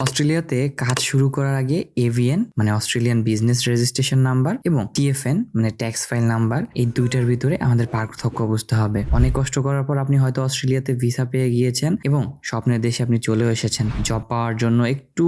অস্ট্রেলিয়াতে কাজ শুরু করার আগে এভিএন মানে অস্ট্রেলিয়ান বিজনেস রেজিস্ট্রেশন নাম্বার এবং টিএফএন মানে ট্যাক্স ফাইল নাম্বার এই দুইটার ভিতরে আমাদের পার্থক্য বুঝতে হবে। অনেক কষ্ট করার পর আপনি হয়তো অস্ট্রেলিয়াতে ভিসা পেয়ে গিয়েছেন এবং স্বপ্নের দেশে আপনি চলেও এসেছেন। জব পাওয়ার জন্য একটু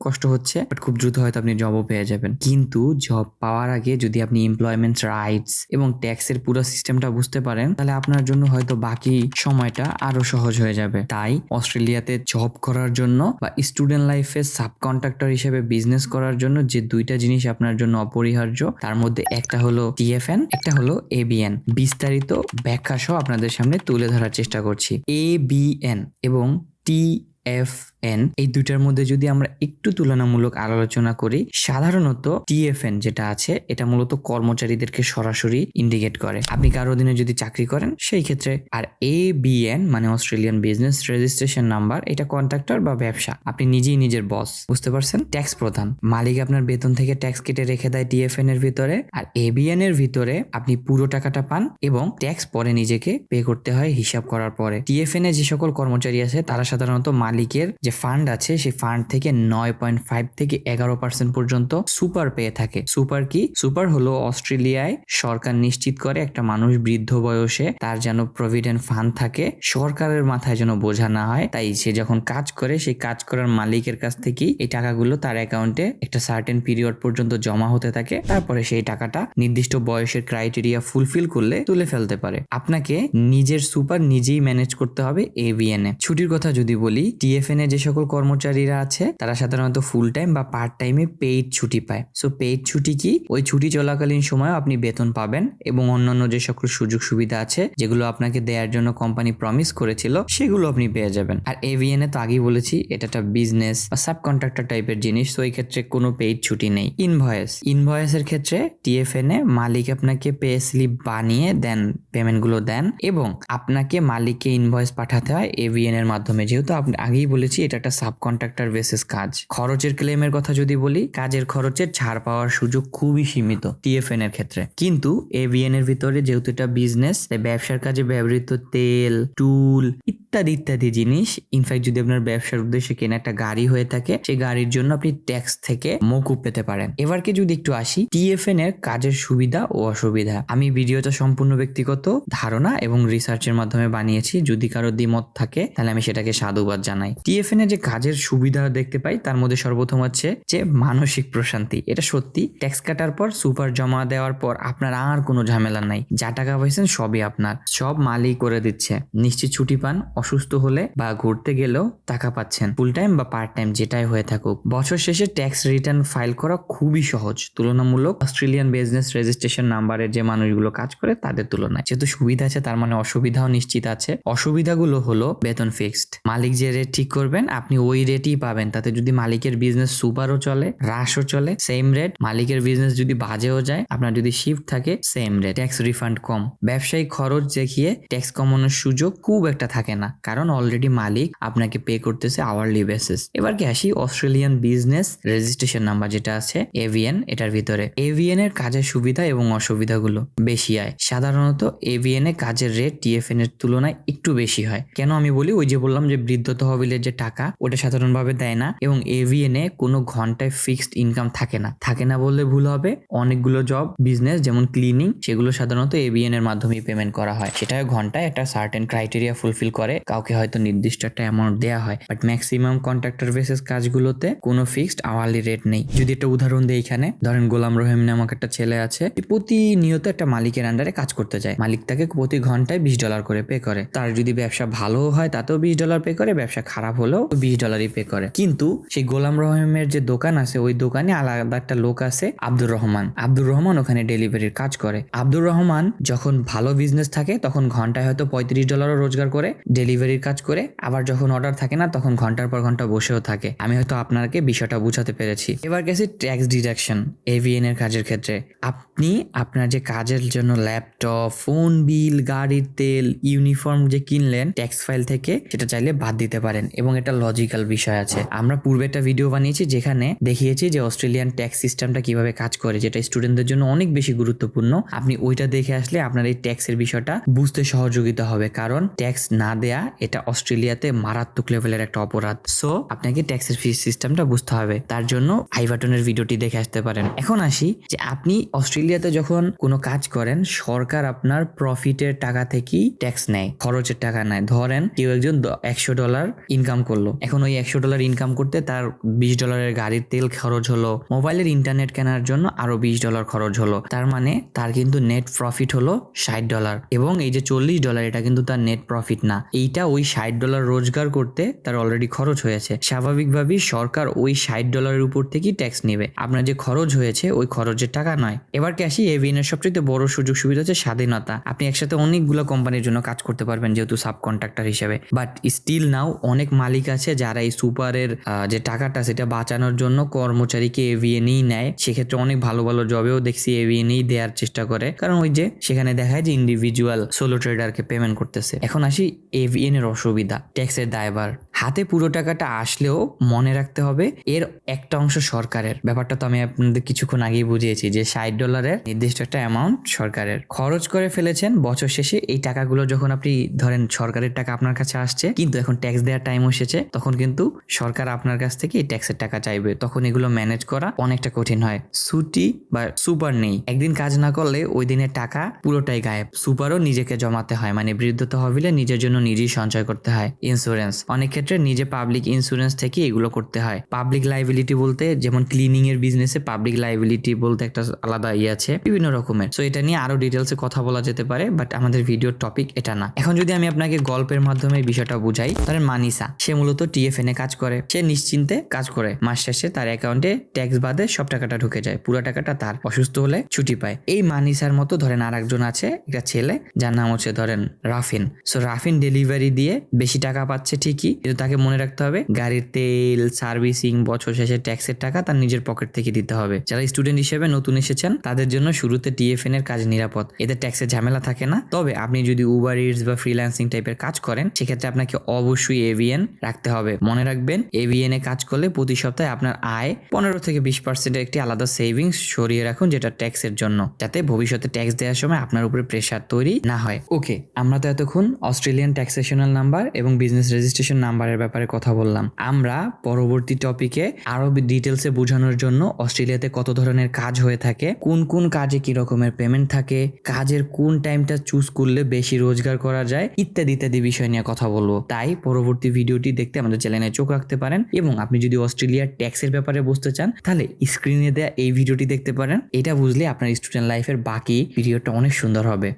কষ্ট হচ্ছে বাট খুব দ্রুত হয়তো আপনি জবও পেয়ে যাবেন। কিন্তু জব পাওয়ার আগে যদি আপনি এমপ্লয়মেন্ট রাইটস এবং ট্যাক্সের পুরো সিস্টেমটা বুঝতে পারেন, তাহলে আপনার জন্য হয়তো বাকি সময়টা আরও সহজ হয়ে যাবে। তাই অস্ট্রেলিয়াতে জব করার জন্য বা স্টুডেন্ট লাইফে সাব কন্ট্রাক্টর হিসেবে বিজনেস করার জন্য যে দুইটা জিনিস আপনার জন্য অপরিহার্য, তার মধ্যে একটা হলো টিএফএন একটা হলো এবিএন বিস্তারিত ব্যাখ্যা সহ আপনাদের সামনে তুলে ধরার চেষ্টা করছি। এবিএন এবং টি এফ এন এই দুইটার মধ্যে যদি আমরা একটু তুলনামূলক আলোচনা করি, সাধারণত টিএফএন যেটা আছে, এটা মূলত কর্মচারীদেরকে সরাসরি ইন্ডিকেট করে। আপনি কারও দিনে যদি চাকরি করেন, সেই ক্ষেত্রে। আর এ বিএন মানে অস্ট্রেলিয়ান বিজনেস রেজিস্ট্রেশন নাম্বার এটা কন্ট্রাক্টর বা ব্যবসা। আপনি নিজেই নিজের বস বুঝতে পারছেন? ট্যাক্স প্রধান। মালিক আপনার বেতন থেকে ট্যাক্স কেটে রেখে দেয় টিএফএন এর ভিতরে। আর এবিএন এর ভিতরে আপনি পুরো টাকাটা পান এবং ট্যাক্স পরে নিজেকে পে করতে হয় হিসাব করার পরে। টিএফএন এ যে সকল কর্মচারী আছে, তারা সাধারণত মালিকের যে ফান্ড আছে, সেই ফান্ড থেকে নয় পয়েন্ট ফাইভ থেকে এগারো পার্সেন্ট পর্যন্ত সুপার পেয়ে থাকে। Super key? সুপার হলো অস্ট্রেলিয়ায় সরকার নিশ্চিত করে একটা মানুষ বৃদ্ধ বয়সে তার যেন প্রভিডেন্ট ফান্ড থাকে, সরকারের মাথায় যেন বোঝা না হয়। তাই সে যখন কাজ করে, সেই কাজ করার মালিকের কাছ থেকেই এই টাকাগুলো তার অ্যাকাউন্টে একটা সার্টেন পিরিয়ড পর্যন্ত জমা হতে থাকে। তারপরে সেই টাকাটা নির্দিষ্ট বয়সের ক্রাইটেরিয়া ফুলফিল করলে তুলে ফেলতে পারে। আপনাকে নিজের সুপার নিজেই ম্যানেজ করতে হবে এভিএন এ ছুটির কথা যদি বলি টিএফএন এ যে সকল কর্মচারীরা আছে, তারা সাধারণত ফুল টাইম বা পার্ট টাইমে পেইড ছুটি পায়। সো পেইড ছুটি কি? ওই ছুটি চলাকালীন সময় আপনি বেতন পাবেন এবং অন্যান্য যে সকল সুযোগ সুবিধা আছে, যেগুলো আপনাকে দেওয়ার জন্য কোম্পানি প্রমিস করেছিল, সেগুলো আপনি পেয়ে যাবেন। আর এভিএন এ তো আগেই বলেছি, এটা একটা বিজনেস বা সাব কন্ট্রাক্টর টাইপের জিনিস, তো এই ক্ষেত্রে কোনো পেইড ছুটি নেই। ইনভয়েস ইনভয়েসের ক্ষেত্রে টিএফএন এ মালিক আপনাকে পে স্লিপ বানিয়ে দেন পেমেন্টগুলো দেন এবং আপনাকে মালিককে ইনভয়েস পাঠাতে হয় এভিএন এর মাধ্যমে। যেহেতু আপনি আগেই বলেছি এটা একটা সাব কন্ট্রাক্টর বেসিস কাজ। খরচের ক্লেমের কথা যদি বলি, কাজের খরচের ছাড় পাওয়ার সুযোগ খুবই সীমিত টিএফএন এর ক্ষেত্রে। কিন্তু এভিএন এর ভিতরে যেহেতু এটা বিজনেস তাই ব্যবসার কাজে ব্যবহৃত তেল টুল ইত্যাদি ইত্যাদি জিনিস ইনফ্যাক্ট যদি আপনার ব্যবসার উদ্দেশ্যে কেনা একটা গাড়ি হয়ে থাকে, সেই গাড়ির জন্য আপনি ট্যাক্স থেকে মকুব পেতে পারেন। এবারকে যদি একটু আসি টিএফএন এর কাজের সুবিধা ও অসুবিধা। আমি ভিডিওটা সম্পূর্ণ ব্যক্তিগত ধারণা এবং রিসার্চের মাধ্যমে বানিয়েছি। যদি কারও দ্বিমত থাকে, তাহলে আমি সেটাকে সাধুবাদ জানাই। টিএফএন এর যে কাজের সুবিধা দেখতে পাই, তার মধ্যে সর্বপ্রথম হচ্ছে যে মানসিক প্রশান্তি। এটা সত্যি, ট্যাক্স কাটার পর, সুপার জমা দেওয়ার পর আপনার আর কোনো ঝামেলা নাই। যা টাকা পাইছেন সবই আপনার, সব মালিক করে দিচ্ছে। নিশ্চিত ছুটি পান, অসুস্থ হলে বা ঘুরতে গেলেও টাকা পাচ্ছেন। ফুল টাইম বা পার্ট টাইম যেটাই হয়ে থাকুক। বছর শেষে ট্যাক্স রিটার্ন ফাইল করা খুবই সহজ। তুলনামূলক অস্ট্রেলিয়ান বিজনেস রেজিস্ট্রেশন নাম্বারের যে মানুষগুলো কাজ করে, তাদের তুলনায়। যেহেতু সুবিধা আছে, তার মানে অসুবিধাও নিশ্চিত আছে। অসুবিধাগুলো হলো বেতন ফিক্সড মালিক যে রেট ঠিক করবেন আপনি ওই রেটই পাবেন। তাতে যদি মালিকের বিজনেস সুপারও চলে হ্রাসও চলে সেম রেট মালিকের বিজনেস যদি বাজেও যায়, আপনার যদি শিফট থাকে সেম রেট ট্যাক্স রিফান্ড কম। ব্যবসায়িক খরচ দেখিয়ে ট্যাক্স কমানোর সুযোগ খুব একটা থাকে না। কারণ অলরেডি মালিক আপনাকে পে করতেছে আওয়ারলি বেসিস এবার কি আসি অস্ট্রেলিয়ান বিজনেস রেজিস্ট্রেশন নাম্বার যেটা আছে এভিএন এটার ভিতরে। এভিএন এর কাজের সুবিধা এবং অসুবিধাগুলো বেশি হয় সাধারণত এভিএন এ কাজের রেট টিএফএন এর তুলনায় একটু বেশি হয়। কেন আমি বলি? ওই যে বললাম যে বৃদ্ধ তহবিলের যে টাকা ওটা সাধারণভাবে দেয় না এবং এভিএন কোনো ঘন্টায় ফিক্সড ইনকাম থাকে না। থাকে না বললে ভুল হবে। অনেকগুলো জব, বিজনেস যেমন ক্লিনিং, সেগুলো সাধারণত এভিএন এর মাধ্যমেই পেমেন্ট করা হয়। সেটা ঘন্টায় একটা সার্টেন ক্রাইটেরিয়া ফুলফিল করে, কাউকে হয়তো নির্দিষ্ট একটা অ্যামাউন্ট দেওয়া হয়। বাট ম্যাক্সিমাম কন্ট্রাক্টর বেসিস কাজগুলোতে কোনো ফিক্সড আওয়ারলি রেট নেই। যদি একটা উদাহরণ দেই এখানে, ধরেন গোলাম রহিম নামক একটা ছেলে আছে প্রতিনিয়ত একটা মালিকের আন্ডারে কাজ করতে যায়। মালিক তাকে প্রতি ঘন্টায় বিশ ডলার করে পে করে। তার যদি ব্যবসা ভালো হয়, তাতেও বিশ ডলার পে করে, ব্যবসা খারাপ হলেও বিশ ডলারই পে করে। কিন্তু সেই গোলাম রহিমের যে দোকান আছে, ওই দোকানে আলাদা একটা লোক আছে আব্দুর রহমান। আব্দুর রহমান ওখানে ডেলিভারির কাজ করে। আব্দুর রহমান যখন ভালো বিজনেস থাকে, তখন ঘন্টায় হয়তো পঁয়ত্রিশ ডলারও রোজগার করে ডেলিভারির কাজ করে। আবার যখন অর্ডার থাকে না, তখন ঘণ্টার পর ঘণ্টা বসেও থাকে। আমি হয়তো আপনাকে বিষয়টা বুঝাতে পেরেছি। এবার গেছি ট্যাক্স ডিডাকশন এভিএন এর কাজের ক্ষেত্রে। আপনি আপনার যে কাজের জন্য ল্যাপটপ ফোন বিল গাড়ির তেল ইউনিফর্ম যে কিনলেন ট্যাক্স ফাইল থেকে, সেটা চাইলে বাদ দিতে পারেন। এবং এটা লজিক্যাল বিষয় আছে। আমরা পূর্বে একটা ভিডিও বানিয়েছি যেখানে দেখিয়েছি যে অস্ট্রেলিয়ান ট্যাক্স সিস্টেমটা কীভাবে কাজ করে, যেটা স্টুডেন্টদের জন্য অনেক বেশি গুরুত্বপূর্ণ। আপনি ওইটা দেখে আসলে আপনার এই ট্যাক্সের বিষয়টা বুঝতে সহযোগিতা হবে। কারণ ট্যাক্স না দেয়া এটা অস্ট্রেলিয়াতে মারাত্মক লেভেলের একটা অপরাধ। সো আপনাকে ট্যাক্সের ফি সিস্টেমটা বুঝতে হবে। তার জন্য আই বাটনের ভিডিওটি দেখে আসতে পারেন। এখন আসি যে আপনি অস্ট্রেলিয়াতে যখন কোনো কাজ করেন, সরকার আপনার প্রফিটের টাকা থেকেই ট্যাক্স নেয়, খরচের টাকা নেয়। ধরেন কেউ একজন একশো ডলার ইনকাম করল। এখন ওই একশো ডলার ইনকাম করতে তার বিশ ডলারের গাড়ির তেল খরচ হলো মোবাইলের ইন্টারনেট কেনার জন্য আরও বিশ ডলার খরচ হলো। তার মানে তার কিন্তু নেট প্রফিট হলো ষাট ডলার এবং এই যে চল্লিশ ডলার এটা কিন্তু তার নেট প্রফিট না। এইটা ওই ষাট ডলার রোজগার করতে তার অলরেডি খরচ হয়েছে। স্বাভাবিকভাবেই সরকার ওই ষাট ডলারের উপর থেকেই ট্যাক্স নেবে। আপনার যে খরচ হয়েছে ওই খরচের টাকা নয়। এবার কি আসি এভিএন এর সবচেয়ে বড় সুযোগ সুবিধা হচ্ছে স্বাধীনতা। আপনি একসাথে অনেকগুলো কোম্পানির জন্য কাজ করতে পারবেন যেহেতু সাব কন্ট্রাক্টর হিসেবে। বাট স্টিল নাও অনেক মালিক আছে, যারা এই সুপারের যে টাকাটা সেটা বাঁচানোর জন্য কর্মচারীকে এভিএনই নেয় সেক্ষেত্রে অনেক ভালো ভালো জবেও দেখছি এভিএনই দেওয়ার চেষ্টা করে। কারণ ওই যে সেখানে দেখায় যে ইন্ডিভিজুয়াল সোলো ট্রেডারকে পেমেন্ট করতেছে। এখন আসি এভিএন এর অসুবিধা ট্যাক্সের দায়ভার। হাতে পুরো টাকাটা আসলেও মনে রাখতে হবে। এর একটা অংশ সরকারের। ব্যাপারটা তো আমি আপনাদের কিছুক্ষণ আগেই বুঝিয়েছি যে ষাট ডলারের নির্দিষ্ট একটা অ্যামাউন্ট সরকারের। খরচ করে ফেলেছেন, বছর শেষে এই টাকাগুলো যখন আপনি ধরেন সরকারের টাকা আপনার কাছে আসছে, কিন্তু এখন ট্যাক্স দেওয়ার টাইম এসেছে, তখন কিন্তু সরকার আপনার কাছ থেকে এই ট্যাক্সের টাকা চাইবে। তখন এগুলো ম্যানেজ করা অনেকটা কঠিন হয়। ছুটি বা সুপার নেই। একদিন কাজ না করলে ওই দিনের টাকা পুরোটাই গায়েব। সুপারও নিজেকে জমাতে হয়। মানে বৃদ্ধ তহবিলে নিজের জন্য নিজেই সঞ্চয় করতে হয়। ইন্স্যুরেন্স অনেক ক্ষেত্রে নিজে পাবলিক ইন্স্যুরেন্স থেকে এগুলো করতে হয়। পাবলিক লাইবিলিটি বলতে যেমন ক্লিনিং এর বিজনেসে পাবলিক লাইবিলিটি বলতে একটা আলাদা ইয়ে আছে, বিভিন্ন রকমের। সো এটা নিয়ে আরও ডিটেলসে কথা বলা যেতে পারে বাট আমাদের ভিডিওর টপিক এটা না। এখন যদি আমি আপনাকে গল্পের মাধ্যমে বিষয়টা বুঝাই, ধরেন মানিসা, সে মূলত টিএফএন এ কাজ করে। সে নিশ্চিন্তে কাজ করে। মাস শেষে তার অ্যাকাউন্টে ট্যাক্স বাদে সব টাকাটা ঢুকে যায়। পুরো টাকাটা তার। অসুস্থ হলে ছুটি পায়। এই মানিসার মতো ধরেন আর একজন আছে, একটা ছেলে, যার নাম হচ্ছে ধরেন রাফিন। সো রাফিন ডেলিভারি দিয়ে বেশি টাকা পাচ্ছে ঠিকই তাকে মনে রাখতে হবে। গাড়ির তেল, সার্ভিসিং, বছর শেষে ট্যাক্সের টাকা তার নিজের পকেট থেকে দিতে হবে। যারা স্টুডেন্ট হিসেবে নতুন এসেছেন, তাদের জন্য শুরুতে টিএফএন এর কাজ নিরাপদ। এতে ট্যাক্সের ঝামেলা থাকে না। তবে আপনি যদি উবার ইটস বা ফ্রিল্যান্সিং টাইপের কাজ করেন, সেক্ষেত্রে আপনাকে অবশ্যই এভিএন রাখতে হবে। মনে রাখবেন, এভিএন এ কাজ করলে প্রতি সপ্তাহে আপনার আয় পনেরো থেকে বিশ পার্সেন্টের একটি আলাদা সেভিংস সরিয়ে রাখুন যেটা ট্যাক্সের জন্য। যাতে ভবিষ্যতে ট্যাক্স দেওয়ার সময় আপনার উপরে প্রেশার তৈরি না হয়। ওকে আমরা তো এতক্ষণ অস্ট্রেলিয়ান ট্যাক্সেশনাল নাম্বার এবং বিজনেস রেজিস্ট্রেশন নাম্বারের ব্যাপারে কথা বললাম। আমরা পরবর্তী টপিকে আরও ডিটেলসে বোঝানোর জন্য অস্ট্রেলিয়াতে কত ধরনের কাজ হয়ে থাকে, কোন কোন কাজে কি রকমের পেমেন্ট থাকে, কাজের কোন টাইমটা চুজ করলে বেশি রোজগার করা যায়, ইত্যাদি ইত্যাদি বিষয় নিয়ে কথা বলব। তাই পরবর্তী ভিডিওটি দেখতে আমাদের চ্যানেলে চোখ রাখতে পারেন এবং আপনি যদি অস্ট্রেলিয়ার ট্যাক্সের ব্যাপারে বুঝতে চান, তাহলে স্ক্রিনে দেওয়া এই ভিডিওটি দেখতে পারেন। এটা বুঝলে আপনার স্টুডেন্ট লাইফের বাকি ভিডিওটা অনেক সুন্দর হবে।